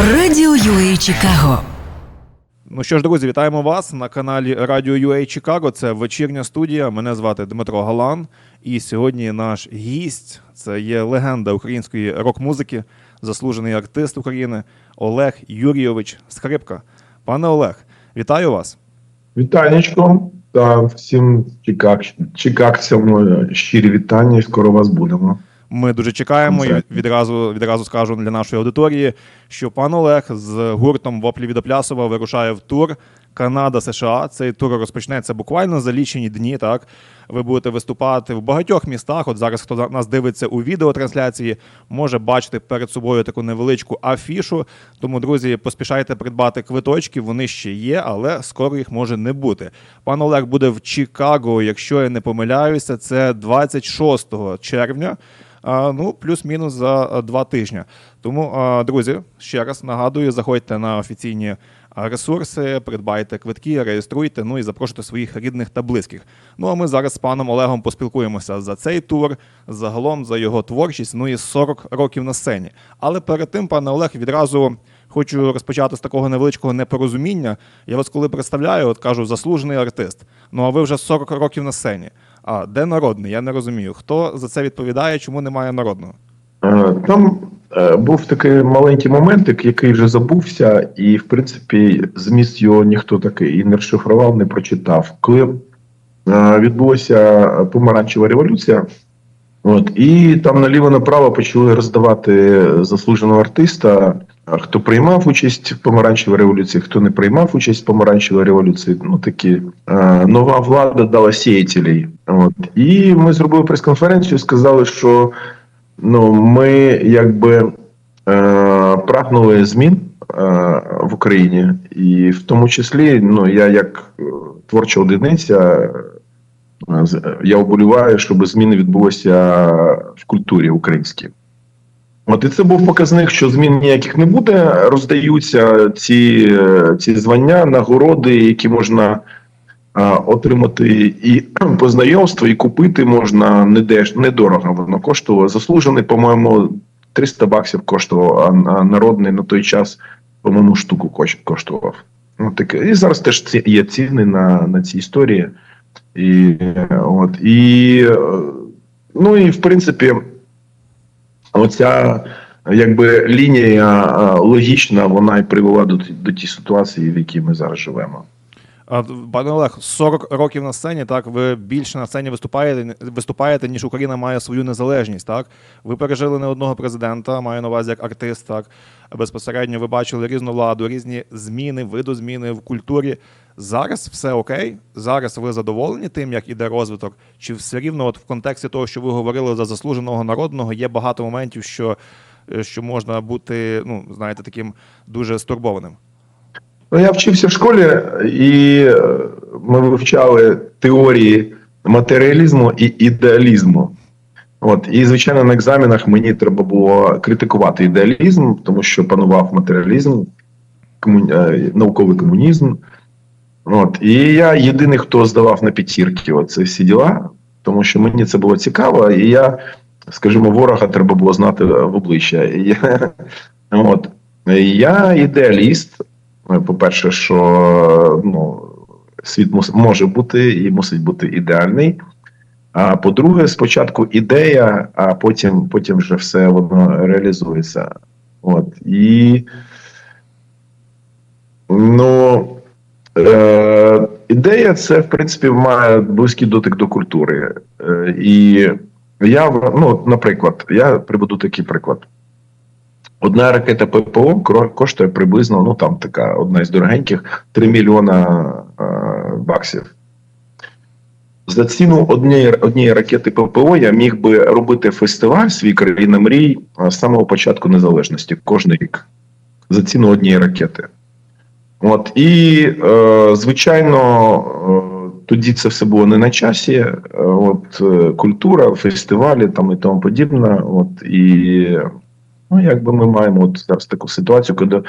Радіо UA Чикаго. Ну що ж, друзі, вітаємо вас на каналі Радіо UA Чикаго. Це вечірня студія. Мене звати Дмитро Галан. І сьогодні наш гість це є легенда української рок-музики, заслужений артист України Олег Юрійович Скрипка. Пане Олег, вітаю вас. Вітанечко та всім чикаг, чикагцям щирі вітання. і Скоро вас будемо. Ми дуже чекаємо і відразу відразу скажу для нашої аудиторії, що пан Олег з гуртом Воплі від Оплясова вирушає в тур Канада США. Цей тур розпочнеться буквально за лічені дні. Так ви будете виступати в багатьох містах. От зараз, хто нас дивиться у відеотрансляції, може бачити перед собою таку невеличку афішу. Тому, друзі, поспішайте придбати квиточки. Вони ще є, але скоро їх може не бути. Пан Олег буде в Чикаго, якщо я не помиляюся, це 26 червня. Ну, плюс-мінус за два тижні. Тому, друзі, ще раз нагадую, заходьте на офіційні ресурси, придбайте квитки, реєструйте, ну і запрошуйте своїх рідних та близьких. Ну а ми зараз з паном Олегом поспілкуємося за цей тур, загалом за його творчість, ну і 40 років на сцені. Але перед тим, пане Олег, відразу. Хочу розпочати з такого невеличкого непорозуміння. Я вас коли представляю, от кажу, заслужений артист. Ну а ви вже 40 років на сцені. А де народний? Я не розумію. Хто за це відповідає, чому немає народного? Е, Там е, був такий маленький моментик, який вже забувся, і в принципі зміст його ніхто такий і не розшифрував, не прочитав. Коли е, відбулася помаранчева революція, от і там наліво направо почали роздавати заслуженого артиста. Хто приймав участь в помаранчевій революції, хто не приймав участь в помаранчевій революції, ну такі е, нова влада дала сіятелей. От і ми зробили прес-конференцію, сказали, що ну ми якби е, прагнули змін е, в Україні, і в тому числі, ну я як е, творча одиниця, я оболіваю, щоб зміни відбулися в культурі українській. От і це був показник, що змін ніяких не буде. Роздаються ці, ці звання, нагороди, які можна а, отримати і по знайомству, і купити можна недорого. Воно коштувало. Заслужений, по-моєму, 300 баксів коштував, а, народний на той час, по-моєму, штуку коштував. От таке. І зараз теж є ціни на, на ці історії. І, от, і, ну і в принципі, оця якби лінія логічна, вона і привела до, до тієї ситуації, в якій ми зараз живемо. Пане Олег, 40 років на сцені, так ви більше на сцені виступаєте, виступаєте, ніж Україна має свою незалежність. Так ви пережили не одного президента, маю на увазі як артист. Так безпосередньо ви бачили різну владу, різні зміни, видозміни в культурі. Зараз все окей. Зараз ви задоволені тим, як іде розвиток, чи все рівно, от в контексті того, що ви говорили за заслуженого народного, є багато моментів, що, е, що можна бути, ну знаєте, таким дуже стурбованим. Ну, я вчився в школі, і е, ми вивчали теорії матеріалізму і ідеалізму. От, і, звичайно, на екзаменах мені треба було критикувати ідеалізм, тому що панував матеріалізм, кому... е, науковий комунізм. От, і я єдиний, хто здавав на п'ятірки оце всі діла, тому що мені це було цікаво, і я, скажімо, ворога треба було знати в обличчя. І я, от, я ідеаліст. Ну, По-перше, що ну, світ мус- може бути і мусить бути ідеальний. А по-друге, спочатку ідея, а потім, потім вже все воно реалізується. От. І ну, е, ідея це, в принципі, має близький дотик до культури. Е, і я, ну, наприклад, я приведу такий приклад. Одна ракета ППО коштує приблизно, ну там така одна із дорогеньких, 3 мільйона е, баксів. За ціну однієї, однієї ракети ППО я міг би робити фестиваль свій країна мрій з самого початку незалежності кожен рік. За ціну однієї ракети. От і е, звичайно, е, тоді це все було не на часі. Е, От е, культура, фестивалі там і тому подібне. От і ну, якби ми маємо от зараз таку ситуацію, коли,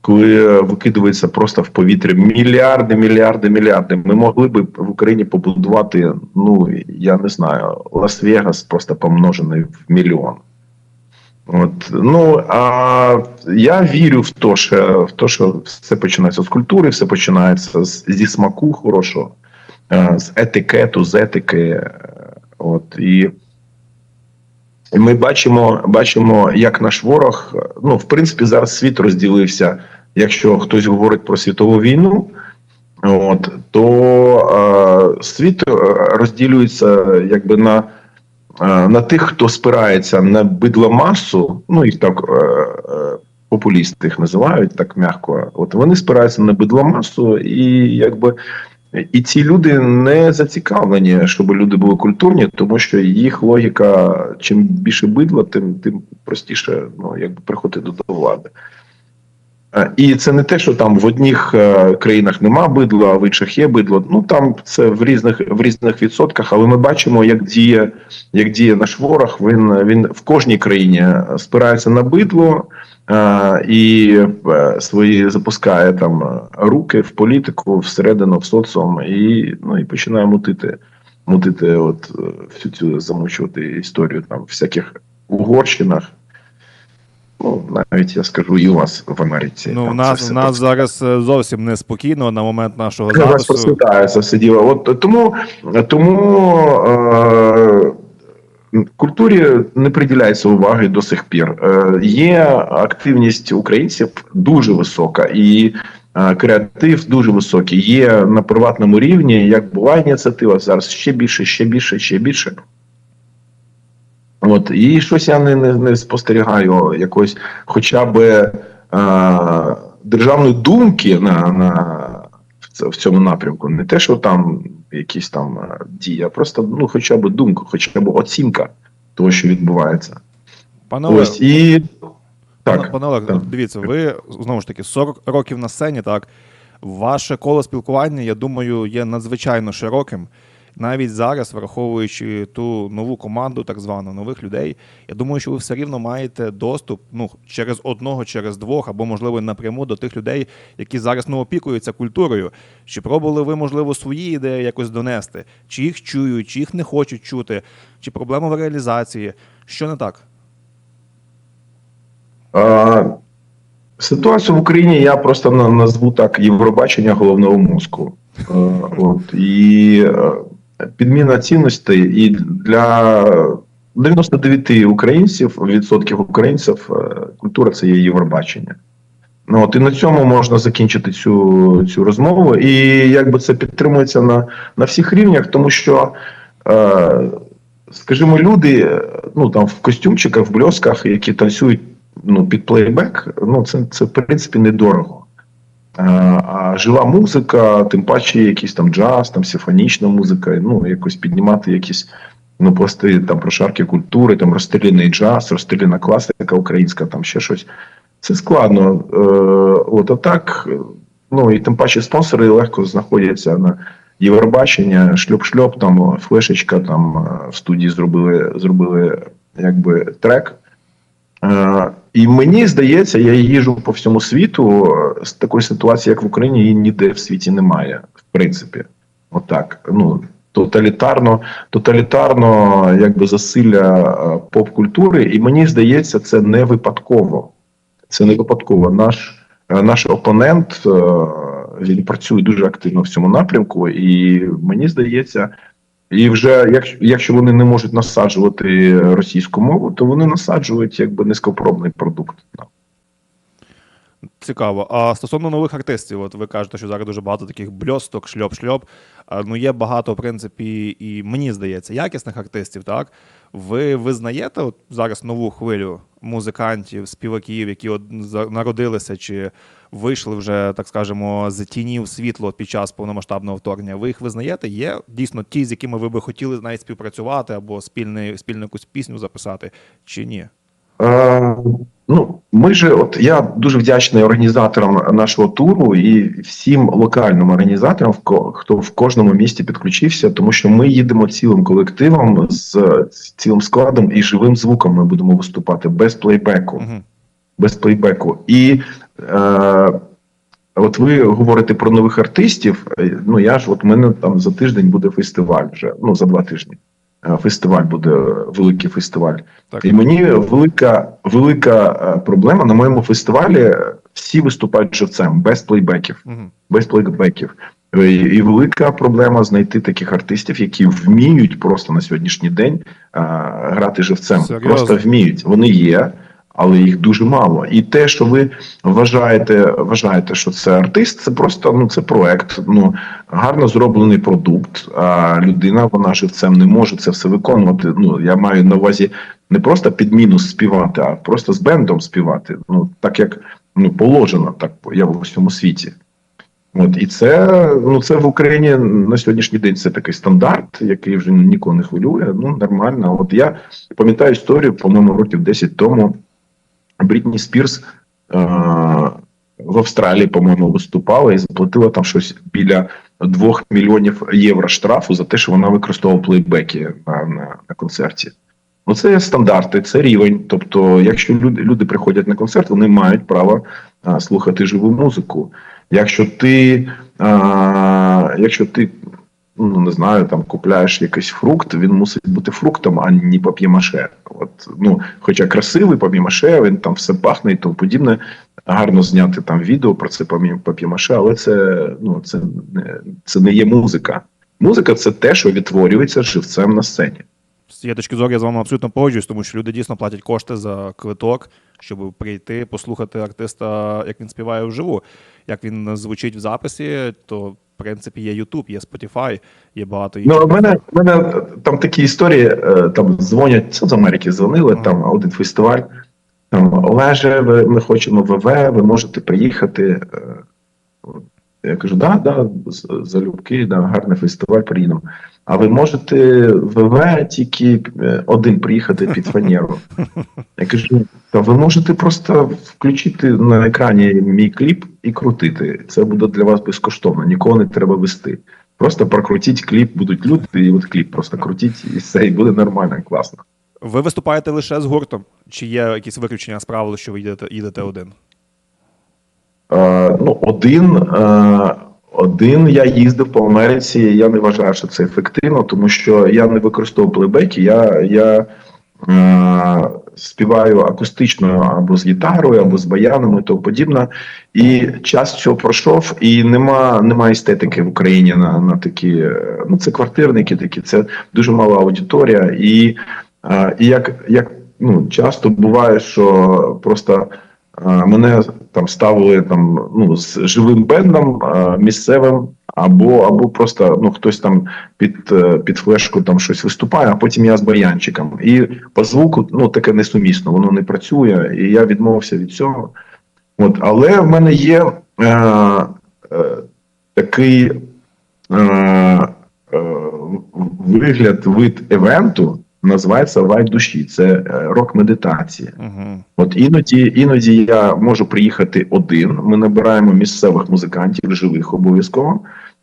коли викидується просто в повітря мільярди, мільярди, мільярди. Ми могли би в Україні побудувати, ну я не знаю, Лас-Вегас просто помножений в мільйон. От, ну, а я вірю в те, що, в те, що все починається з культури, все починається з, зі смаку хорошого, е, з етикету, з етики. е, От, і, ми бачимо, бачимо, як наш ворог, ну, в принципі, зараз світ розділився. Якщо хтось говорить про світову війну, от, то е, світ е, розділюється якби на е, на тих, хто спирається на бидломасу, ну їх так е, е, популісти їх називають так м'яко. От вони спираються на бидломасу, і якби і ці люди не зацікавлені, щоб люди були культурні, тому що їх логіка: чим більше бидла, тим тим простіше ну якби приходити до влади. Е, І це не те, що там в одних е, країнах нема бидла, а в інших є бидло. Ну там це в різних в різних відсотках, але ми бачимо, як діє, як діє наш ворог. Він він в кожній країні спирається на бидло е, і е, свої запускає там е, руки в політику, всередину, в соціум, і ну і починає мутити, мутити, от е, всю цю замучувати історію там всяких угорщинах. Ну, навіть я скажу, і у вас в Америці. Ну, у нас, у нас зараз е, зовсім неспокійно на момент нашого Зараз запису. процвітає це все діло. От тому, тому е, культурі не приділяється уваги до сих пір. Е, є активність українців дуже висока і. е, Креатив дуже високий. Є на приватному рівні, як була ініціатива, зараз ще більше, ще більше, ще більше. От, і щось я не, не, не спостерігаю якось хоча б е, державної думки на, на, в в цьому напрямку. Не те, що там якісь там е, дії, а просто ну, хоча б думка, хоча б оцінка того, що відбувається. Пане Ось і так. пане Олег, так. дивіться, ви знову ж таки 40 років на сцені, так. Ваше коло спілкування, я думаю, є надзвичайно широким. Навіть зараз, враховуючи ту нову команду, так звану нових людей, я думаю, що ви все рівно маєте доступ ну через одного, через двох, або можливо напряму до тих людей, які зараз ну, опікуються культурою. Чи пробували ви, можливо, свої ідеї якось донести? Чи їх чують, чи їх не хочуть чути, чи проблема в реалізації? Що не так? А, ситуацію в Україні я просто назву так Євробачення головного мозку. От, і підміна цінностей і для 99 українців, відсотків українців, е, культура це є Євробачення. Ну, от, і на цьому можна закінчити цю, цю розмову. І якби це підтримується на, на всіх рівнях, тому що, е, скажімо, люди е, ну, там, в костюмчиках, в бльосках, які танцюють ну, під плейбек, ну, це, це в принципі недорого. Е, А жива музика, тим паче якийсь там джаз, там симфонічна музика, ну, якось піднімати якісь ну, пласти там прошарки культури, там розстріляний джаз, розстріляна класика українська, там ще щось. Це складно. Е, От, а ну і тим паче спонсори легко знаходяться на Євробачення, шльоп-шльоп, там флешечка, там е, в студії зробили, зробили якби трек. Е, І мені здається, я їжу по всьому світу. е, З такої ситуації, як в Україні, її ніде в світі немає, в принципі. Отак. Ну, тоталітарно, тоталітарно, якби засилля е, поп-культури, і мені здається, це не випадково. Це не випадково. Наш, е, наш опонент він працює дуже активно в цьому напрямку, і мені здається, і вже якщо, якщо вони не можуть насаджувати російську мову, то вони насаджують якби низькопробний продукт. Цікаво. А стосовно нових артистів, от ви кажете, що зараз дуже багато таких бльосток, шльоп-шльоп. Ну, є багато, в принципі, і мені здається, якісних артистів, так? Ви визнаєте от зараз нову хвилю музикантів, співаків, які от народилися чи вийшли вже, так скажемо, з тінів світло під час повномасштабного вторгнення? Ви їх визнаєте? Є дійсно ті, з якими ви би хотіли навіть співпрацювати або спільну якусь пісню записати, чи ні? Ну, ми ж, от я дуже вдячний організаторам нашого туру і всім локальним організаторам, хто в кожному місті підключився, тому що ми їдемо цілим колективом з цілим складом і живим звуком. Ми будемо виступати без плейбеку. Угу. без плейбеку. І е, от ви говорите про нових артистів. Е, Ну я ж от мене там за тиждень буде фестиваль вже, ну за два тижні. Е, фестиваль буде великий фестиваль. Так. І мені велика, велика е, проблема на моєму фестивалі. Всі виступають живцем без плейбеків угу. без плейбеків. І, і велика проблема знайти таких артистів, які вміють просто на сьогоднішній день а, грати живцем. Серйозно? Просто вміють. Вони є, але їх дуже мало. І те, що ви вважаєте, вважаєте, що це артист, це просто ну це проект. Ну гарно зроблений продукт. А людина вона живцем не може це все виконувати. Ну я маю на увазі не просто під мінус співати, а просто з бендом співати. Ну так як ну положено, так я в усьому світі. От і це ну це в Україні на сьогоднішній день це такий стандарт, який вже нікого не хвилює. Ну нормально. От я пам'ятаю історію, по-моєму, років 10 тому Брітні Спірс в Австралії, по-моєму, виступала і заплатила там щось біля 2 мільйонів євро штрафу за те, що вона використовувала плейбеки на, на, на концерті. Ну, це стандарти, це рівень. Тобто, якщо люди, люди приходять на концерт, вони мають право а, слухати живу музику. Якщо ти, а, якщо ти ну не знаю, там купляєш якийсь фрукт, він мусить бути фруктом, а не пап'ємаше. От ну, хоча красивий пап'ємаше, він там все пахне і тому подібне. Гарно зняти там відео про це пап'ємаше, але це ну це не це не є музика. Музика це те, що відтворюється живцем на сцені. З цієї точки зору я з вами абсолютно погоджуюсь, тому що люди дійсно платять кошти за квиток, щоб прийти, послухати артиста, як він співає вживу. Як він звучить в записі, то в принципі є YouTube, є Spotify, є багато інших. Ну, в мене, в мене там такі історії, е, там дзвонять, це з Америки дзвонили, mm. там один фестиваль. Там Олеже, ви, ми хочемо ВВ, ви можете приїхати. Я кажу, да, да, залюбки, да, гарний фестиваль, приїдемо. А ви можете ВВ тільки е, один приїхати під фанеру. Я кажу, та ви можете просто включити на екрані мій кліп і крутити. Це буде для вас безкоштовно, нікого не треба вести. Просто прокрутіть кліп, будуть люди, і от кліп просто крутіть, і все, і буде нормально, класно. Ви виступаєте лише з гуртом? Чи є якісь виключення з правил, що ви їдете, їдете один? Е, ну, один, е, один я їздив по Америці. Я не вважаю, що це ефективно, тому що я не використовую плейбеки. Я, я е, співаю акустично або з гітарою, або з баяном і тому подібне. І час цього пройшов, і нема, нема естетики в Україні на, на такі. Ну, це квартирники такі, це дуже мала аудиторія. І, і як, як ну, часто буває, що просто. Е, Мене там ставили там ну з живим бендом е, місцевим, або або просто ну хтось там під е, під флешку там щось виступає, а потім я з баянчиком. І по звуку ну таке несумісно, воно не працює, і я відмовився від цього. От, але в мене є е, е, такий е, е, вигляд вид евенту, називається Вайб душі. Це е, рок-медитація. Угу. От іноді, іноді я можу приїхати один. Ми набираємо місцевих музикантів, живих обов'язково.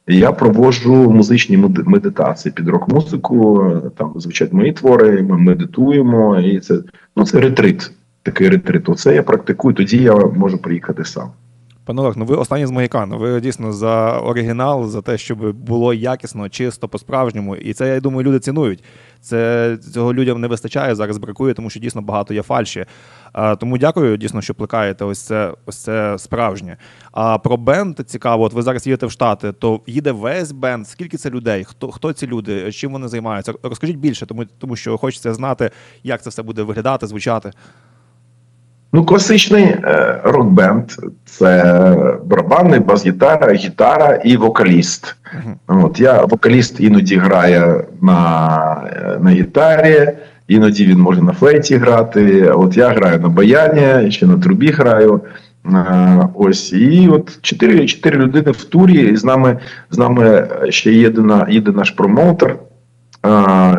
Я проводжу музичні медитації під рок-музику. Там звучать мої твори, ми медитуємо, і це ну це ретрит. Такий ретрит. Оце я практикую. Тоді я можу приїхати сам. Пане Олег, ну ви останні з Могікан. Ви дійсно за оригінал, за те, щоб було якісно, чисто, по-справжньому. І це, я думаю, люди цінують. Це цього людям не вистачає, зараз бракує, тому що дійсно багато є фальші. А, тому дякую, дійсно, що плекаєте ось це, ось це справжнє. А про бенд цікаво, от ви зараз їдете в Штати, то їде весь бенд. Скільки це людей? Хто, хто ці люди? Чим вони займаються? Розкажіть більше, тому, тому що хочеться знати, як це все буде виглядати, звучати. Ну, класичний е, рок-бенд це барабани, бас-гітара, гітара і вокаліст. От я вокаліст іноді грає на, е, на гітарі, іноді він може на флейті грати. От я граю на баяні, ще на трубі граю. Е, Ось і от чотири, чотири людини в турі. І з нами з нами ще їде, на, їде наш промоутер.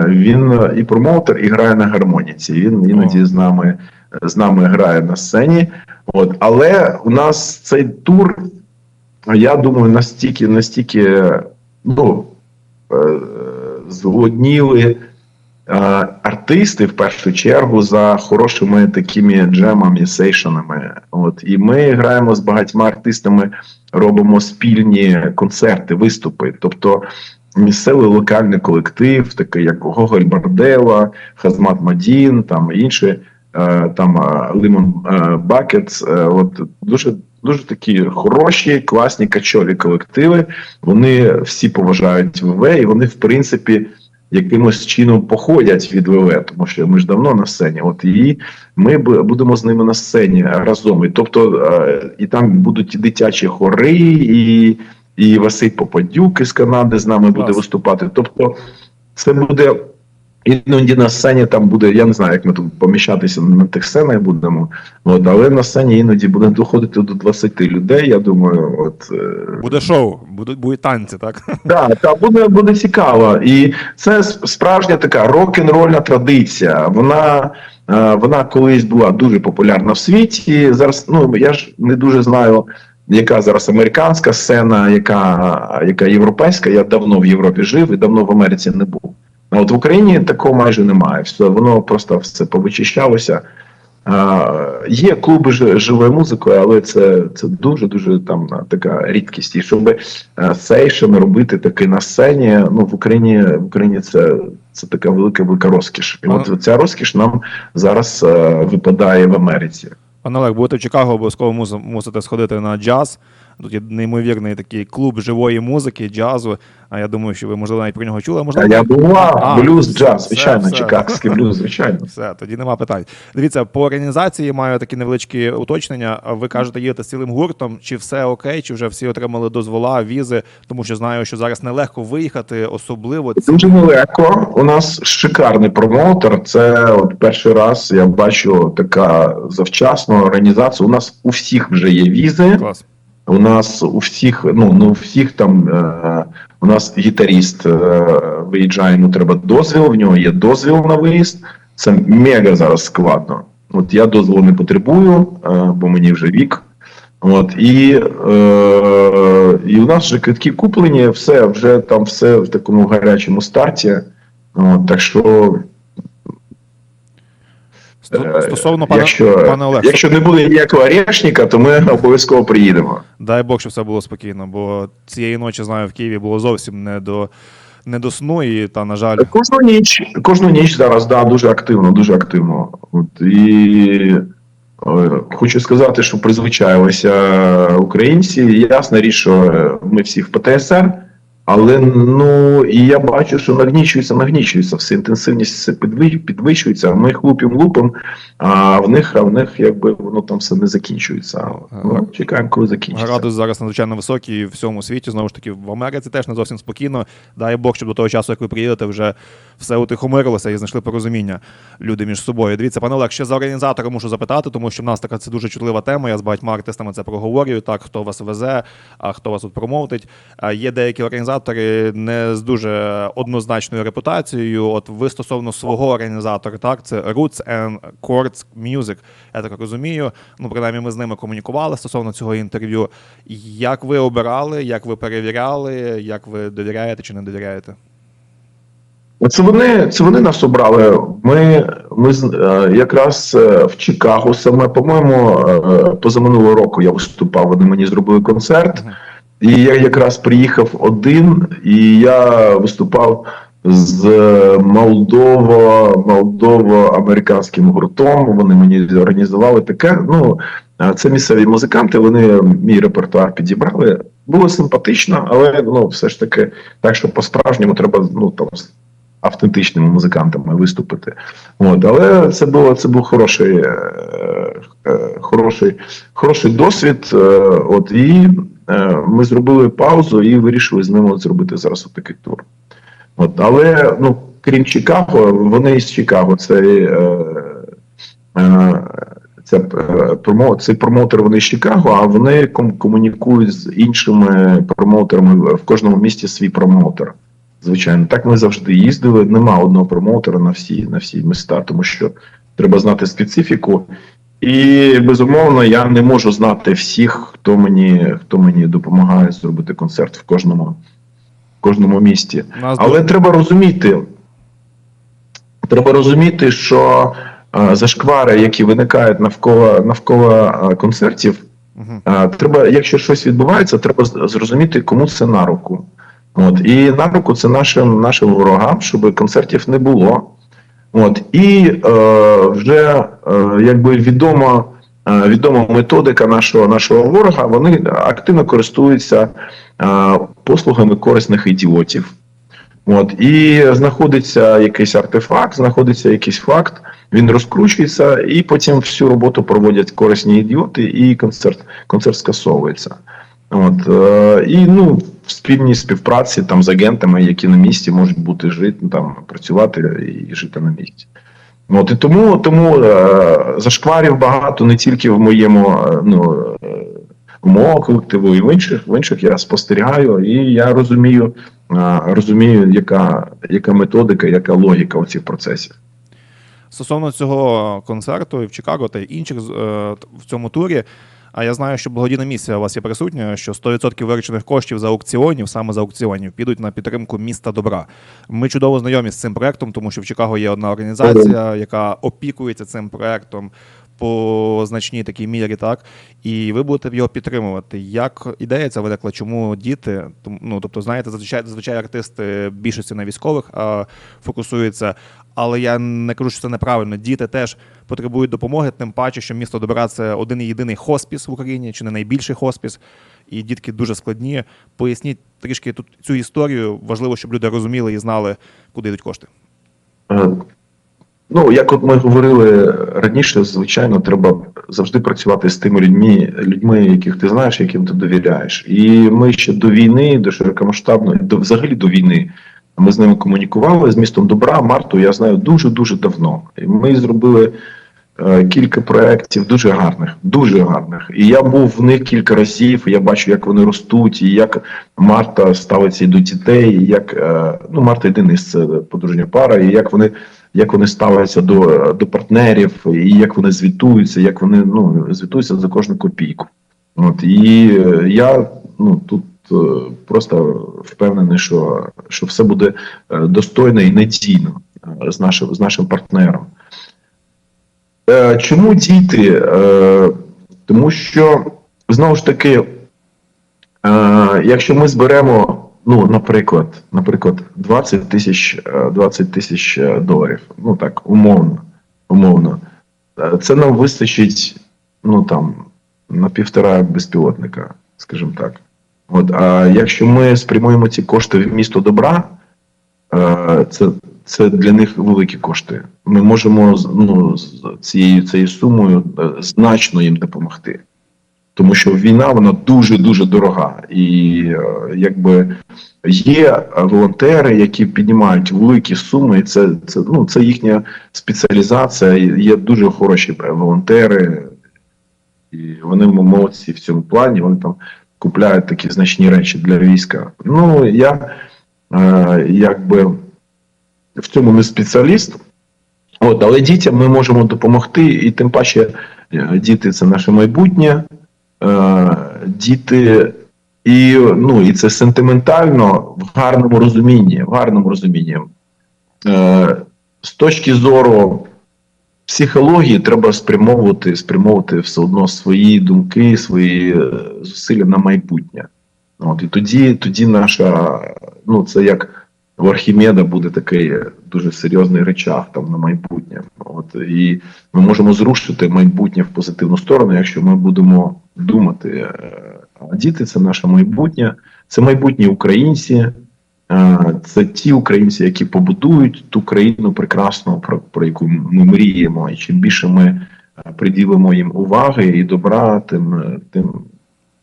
Він і промоутер, і грає на гармоніці. Він іноді з нами з нами грає на сцені. От, але у нас цей тур, я думаю, настільки, настільки ну, е, зголодніли е, артисти в першу чергу за хорошими такими джемами, сейшенами. От, і ми граємо з багатьма артистами, робимо спільні концерти, виступи. Тобто місцевий локальний колектив, такий як Гоголь Бардела, Хазмат Мадін, там інші, там Лимон Бакет. От дуже дуже такі хороші, класні качові колективи. Вони всі поважають ВВ, і вони, в принципі, якимось чином походять від ВВ, тому що ми ж давно на сцені. От і ми будемо з ними на сцені разом. І тобто, е, і там будуть і дитячі хори, і, і Василь Попадюк із Канади з нами буде виступати. Тобто, це буде. Іноді на сцені там буде, я не знаю, як ми тут поміщатися на тих сценах будемо. От, але на сцені іноді буде доходити до 20 людей. Я думаю, от е, Буде шоу, будуть будуть танці, так? Да, та буде, буде цікаво. І це справжня така рок-н-рольна традиція. Вона, е, вона колись була дуже популярна в світі. Зараз, ну я ж не дуже знаю, яка зараз американська сцена, яка, яка європейська. Я давно в Європі жив і давно в Америці не був. От в Україні такого майже немає. Все, воно просто все повичищалося. А, є клуби ж- живої музикою, але це, це дуже дуже там така рідкість. І щоб сейшен робити таки на сцені, ну в Україні в Україні це, це така велика велика розкіш. І от ця розкіш нам зараз випадає в Америці. Пане Олег, будете в Чикаго, обов'язково мусите сходити на джаз. Тут є неймовірний такий клуб живої музики, джазу. А я думаю, що ви можливо навіть про нього чули. а А Можливо, я бував А, блюз, джаз, звичайно, чикагський блюз, звичайно. Все, тоді нема питань. Дивіться, по організації маю такі невеличкі уточнення. Ви кажете, їдете з цілим гуртом, чи все окей, чи вже всі отримали дозвола, візи, тому що знаю, що зараз нелегко виїхати, особливо Дуже нелегко. У нас шикарний промоутер. Це от перший раз я бачу така завчасна організація. У нас у всіх вже є візи. клас. У нас у всіх, ну ну всіх там е, у нас гітаріст е, виїжджає, йому треба дозвіл. В нього є дозвіл на виїзд. Це мега зараз складно. От я дозволу не потребую, е, бо мені вже вік. От і, е, і у нас вже квитки куплені, все вже там все в такому гарячому старті. От, так що Стосовно пана, якщо, пане Олег, якщо не буде ніякого орешника, то ми обов'язково приїдемо. дай Бог, щоб все було спокійно, бо цієї ночі знаю, в Києві було зовсім не до, не до сну, і та, на жаль, Кожну ніч, кожну ніч зараз да, дуже активно, дуже активно. От, і е, хочу сказати, що призвичаїлися українці. Ясна річ, що е, ми всі в ПТСР, але ну і я бачу, що нагнічується, нагнічується, все інтенсивність підвищується. Ми їх лупимо, а в них, а в них якби воно там все не закінчується. Ну, чекаємо, коли закінчиться. градус зараз надзвичайно високий в всьому світі. Знову ж таки, в Америці теж не зовсім спокійно. Дай Бог, щоб до того часу, як ви приїдете, вже все утихомирилося і знайшли порозуміння люди між собою. Дивіться, пане Олег, ще за організатора мушу запитати, тому що в нас така це дуже чутлива тема. Я з багатьма артистами це проговорюю. Так, хто вас везе, а хто вас тут промовтить. А Є деякі організатори не з дуже однозначною репутацією. От ви стосовно свого організатора, так, це Roots and Chords Music. Я так розумію. Ну, принаймні, ми з ними комунікували стосовно цього інтерв'ю. Як ви обирали, як ви перевіряли, як ви довіряєте чи не довіряєте? Це вони, це вони нас обрали. Ми, ми е, якраз е, в Чикаго саме, по-моєму, е, позаминулого року я виступав. Вони мені зробили концерт, і я якраз приїхав один, і я виступав з Молдово, молдово-американським гуртом. Вони мені організували таке. Ну це місцеві музиканти. Вони мій репертуар підібрали. Було симпатично, але ну все ж таки, так що по-справжньому треба ну там автентичними музикантами виступити. От, але це було це був хороший, е, е, хороший, хороший досвід. Е, от і ми зробили паузу і вирішили з ними зробити зараз такий тур. От, але ну, крім Чикаго, вони із Чикаго. Це, е, е, це, е, промо, цей промоутер вони з Чикаго, а вони ком- комунікують з іншими промоутерами в кожному місті свій промоутер. Звичайно, так ми завжди їздили. Нема одного промоутера на всі, на всі міста, тому що треба знати специфіку. І безумовно, я не можу знати всіх, хто мені, хто мені допомагає зробити концерт в кожному, в кожному місті. Нас Але треба розуміти, треба розуміти, що е, зашквари, які виникають навколо навколо е, концертів, е, треба, якщо щось відбувається, треба зрозуміти, кому це на руку. От і на руку це нашим нашим ворогам, щоб концертів не було. От і е, вже е, якби відома, е, відома методика нашого нашого ворога. Вони активно користуються е, послугами корисних ідіотів. От і знаходиться якийсь артефакт, знаходиться якийсь факт, він розкручується, і потім всю роботу проводять корисні ідіоти, і концерт, концерт скасовується. От е, і ну в спільній співпраці там з агентами, які на місці можуть бути жити там, працювати і жити на місці. От і тому тому е, зашкварів багато не тільки в моєму е, ну е, в мого колективу, і в інших в інших я спостерігаю, і я розумію, е, розумію, яка, яка методика, яка логіка у цих процесів. Стосовно цього концерту і в Чикаго та інших е, в цьому турі. А я знаю, що благодійна місія у вас є присутня, що 100% виручених коштів за аукціонів, саме за аукціонів, підуть на підтримку міста добра. Ми чудово знайомі з цим проектом, тому що в Чикаго є одна організація, яка опікується цим проектом по значній такій мірі, так і ви будете його підтримувати. Як ідея ця виникла? Чому діти? Ну тобто, знаєте, зазвичай зазвичай артисти більшості на військових а, фокусуються. Але я не кажу, що це неправильно. Діти теж потребують допомоги, тим паче, що місто добра це один єдиний хоспіс в Україні, чи не найбільший хоспіс, і дітки дуже складні. Поясніть трішки тут цю історію. Важливо, щоб люди розуміли і знали, куди йдуть кошти. Ну, як от ми говорили раніше, звичайно, треба завжди працювати з тими людьми, людьми, яких ти знаєш, яким ти довіряєш. І ми ще до війни, до широкомасштабної, до взагалі до війни, ми з ними комунікували з містом добра. Марту я знаю дуже дуже давно. І ми зробили е, кілька проєктів дуже гарних, дуже гарних. І я був в них кілька разів. і Я бачу, як вони ростуть, і як Марта ставиться і до дітей, і як е, ну Марта єдиний це подружня пара, і як вони як вони ставляться до, до партнерів, і як вони звітуються, як вони ну звітуються за кожну копійку. От і е, я ну тут е, просто впевнений, що, що все буде е, достойно і надійно з нашим з нашим партнером. Чому діти? Тому що знову ж таки, якщо ми зберемо, ну, наприклад, наприклад, 20 тисяч е, 20 тисяч е, доларів, ну так, умовно, умовно, е, це нам вистачить, ну там, на півтора безпілотника, скажімо так. От, а якщо ми спрямуємо ці кошти в місто добра, е, це, це для них великі кошти. Ми можемо ну, з цією, цією сумою е, значно їм допомогти. Тому що війна вона дуже дуже дорога, і е, якби є волонтери, які піднімають великі суми. І це, це ну це їхня спеціалізація. Є дуже хороші е, волонтери, і вони молодці в цьому плані. Вони там купляють такі значні речі для війська. Ну я е, якби в цьому не спеціаліст. От, але дітям ми можемо допомогти, і тим паче е, діти це наше майбутнє. Е, діти, і, ну, і це сентиментально в гарному розумінні. В гарному розумінні. Е, з точки зору психології треба спрямовувати, спрямовувати все одно свої думки, свої е, зусилля на майбутнє. От, і тоді, тоді наша, ну це як в Архімеда буде такий дуже серйозний речах там на майбутнє. От і ми можемо зрушити майбутнє в позитивну сторону, якщо ми будемо думати. е, А діти це наше майбутнє, це майбутні українці, е, це ті українці, які побудують ту країну прекрасну, про, про яку ми мріємо. І чим більше ми е, приділимо їм уваги і добра, тим, е, тим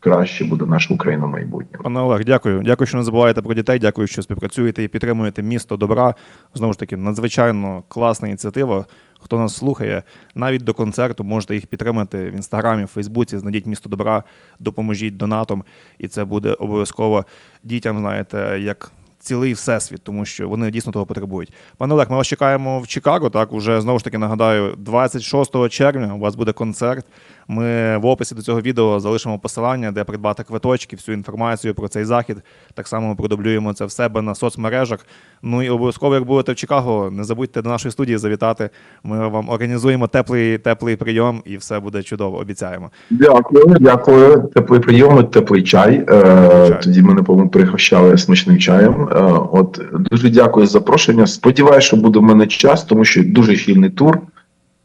краще буде наша Україна в майбутньому. Пане Олег, дякую. Дякую, що не забуваєте про дітей. Дякую, що співпрацюєте і підтримуєте місто добра. Знову ж таки, надзвичайно класна ініціатива. Хто нас слухає, навіть до концерту можете їх підтримати в інстаграмі, в Фейсбуці. Знайдіть місто добра, допоможіть донатом, і це буде обов'язково дітям. Знаєте, як цілий всесвіт, тому що вони дійсно того потребують. Пане Олег, ми вас чекаємо в Чикаго. Так, уже знову ж таки нагадаю, 26 червня у вас буде концерт. Ми в описі до цього відео залишимо посилання, де придбати квиточки, всю інформацію про цей захід. Так само ми продублюємо це в себе на соцмережах. Ну і обов'язково, як будете в Чикаго, не забудьте до нашої студії завітати. Ми вам організуємо теплий, теплий прийом, і все буде чудово. Обіцяємо. Дякую, дякую. Теплий прийом, теплий чай. Е, Чай. Тоді мене, по-моєму, пригощали смачним чаєм. Е, от дуже дякую за запрошення. Сподіваюся, що буде в мене час, тому що дуже щільний тур.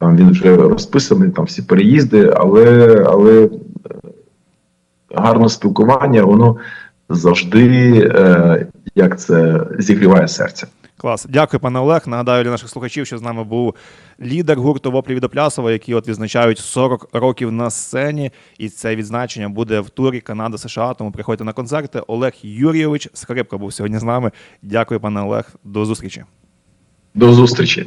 Там він вже розписаний, там всі переїзди, але, але е, гарне спілкування, воно завжди е, як це зігріває серце. Клас. Дякую, пане Олег. Нагадаю для наших слухачів, що з нами був лідер гурту Воплі від Оплясова, які от відзначають 40 років на сцені. І це відзначення буде в турі Канада США. Тому приходьте на концерти. Олег Юрійович Скрипка був сьогодні з нами. Дякую, пане Олег. До зустрічі. До зустрічі.